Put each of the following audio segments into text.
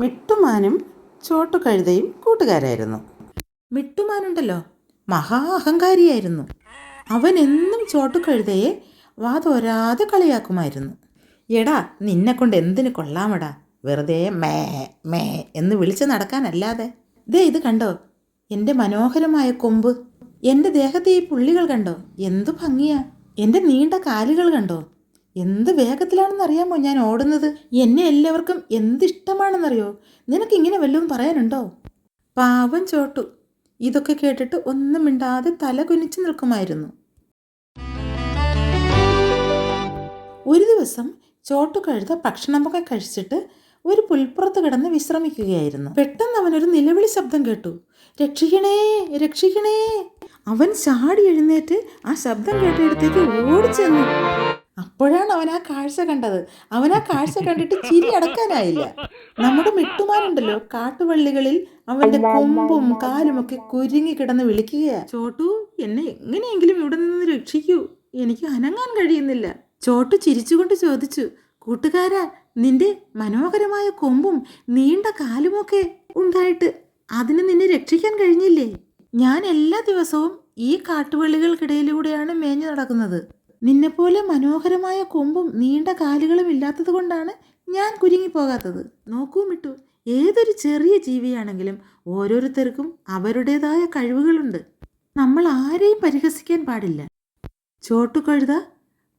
മിട്ടുമാനും ചോട്ടുകഴുതയും കൂട്ടുകാരായിരുന്നു. മിട്ടുമാനുണ്ടല്ലോ. മഹാ അഹങ്കാരിയായിരുന്നു. അവൻ എന്നും ചോട്ടുകഴുതയെ വാതോരാതെ കളിയാക്കുമായിരുന്നു. എടാ നിന്നെ കൊണ്ട് എന്തിന് കൊള്ളാമടാ? വെറുതെ മേ മേ എന്ന് വിളിച്ച് നടക്കാനല്ലാതെ. ദേ ഇത് കണ്ടോ? എന്റെ മനോഹരമായ കൊമ്പ്. എന്റെ ദേഹത്തെ ഈ പുള്ളികൾ കണ്ടോ? എന്തു ഭംഗിയാ. എന്റെ നീണ്ട കാലുകൾ കണ്ടോ? എന്ത് വേഗത്തിലാണെന്ന് അറിയാമോ ഞാൻ ഓടുന്നത്? എന്നെ എല്ലാവർക്കും എന്തിഷ്ടമാണെന്നറിയോ? നിനക്ക് ഇങ്ങനെ വല്ലതും പറയാനുണ്ടോ? പാവം ചോട്ടു. ഇതൊക്കെ കേട്ടിട്ട് ഒന്നും മിണ്ടാതെ തല കുനിച്ചു നിൽക്കുമായിരുന്നു. ഒരു ദിവസം ചോട്ടു കഴുത ഭക്ഷണമൊക്കെ കഴിച്ചിട്ട് ഒരു പുൽപ്പുറത്ത് കിടന്ന് വിശ്രമിക്കുകയായിരുന്നു. പെട്ടെന്ന് അവനൊരു നിലവിളി ശബ്ദം കേട്ടു. രക്ഷിക്കണേ രക്ഷിക്കണേ. അവൻ ചാടി എഴുന്നേറ്റ് ആ ശബ്ദം കേട്ടിടത്തേക്ക് ഓടിച്ചെന്നു. അപ്പോഴാണ് അവൻ ആ കാഴ്ച കണ്ടത്. അവൻ ആ കാഴ്ച കണ്ടിട്ട് ചിരി അടക്കാനായില്ല. നമ്മുടെ മിട്ടുമാനുണ്ടല്ലോ കാട്ടുവള്ളികളിൽ അവന്റെ കൊമ്പും കാലും ഒക്കെ കുരുങ്ങി കിടന്ന് വിളിക്കുകയാ. ചോട്ടു എന്നെ എങ്ങനെയെങ്കിലും ഇവിടെ നിന്ന് രക്ഷിക്കൂ. എനിക്ക് അനങ്ങാൻ കഴിയുന്നില്ല. ചോട്ടു ചിരിച്ചുകൊണ്ട് ചോദിച്ചു കൂട്ടുകാരാ നിന്റെ മനോഹരമായ കൊമ്പും നീണ്ട കാലുമൊക്കെ ഉണ്ടായിട്ട് അതിന് നിന്നെ രക്ഷിക്കാൻ കഴിഞ്ഞില്ലേ? ഞാൻ എല്ലാ ദിവസവും ഈ കാട്ടുവള്ളികൾക്കിടയിലൂടെയാണ് മേഞ്ഞു നടക്കുന്നത്. നിന്നെപ്പോലെ മനോഹരമായ കൊമ്പും നീണ്ട കാലുകളും ഇല്ലാത്തത് കൊണ്ടാണ് ഞാൻ കുരുങ്ങിപ്പോകാത്തത്. നോക്കൂ മിട്ടു ഏതൊരു ചെറിയ ജീവിയാണെങ്കിലും ഓരോരുത്തർക്കും അവരുടേതായ കഴിവുകളുണ്ട്. നമ്മൾ ആരെയും പരിഹസിക്കാൻ പാടില്ല. ചോട്ടുകഴുത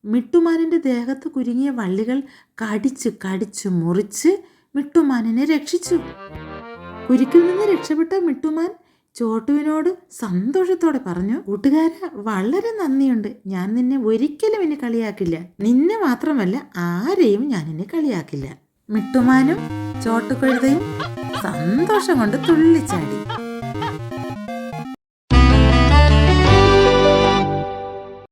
മിട്ടുമാനിന്റെ ദേഹത്ത് കുരുങ്ങിയ വള്ളികൾ കടിച്ച് കടിച്ച് മുറിച്ച് മിട്ടുമാനിനെ രക്ഷിച്ചു. കുരുക്കിൽ നിന്ന് രക്ഷപ്പെട്ട മിട്ടുമാൻ ചോട്ടുവിനോട് സന്തോഷത്തോടെ പറഞ്ഞു കൂട്ടുകാര വളരെ നന്ദിയുണ്ട്. ഞാൻ നിന്നെ ഒരിക്കലും ഇനി കളിയാക്കില്ല. നിന്നെ മാത്രമല്ല ആരെയും ഞാൻ ഇനി കളിയാക്കില്ല. മിട്ടുമാനും ചോട്ടുകഴുതയും സന്തോഷം കൊണ്ട് തുള്ളിച്ചാടി.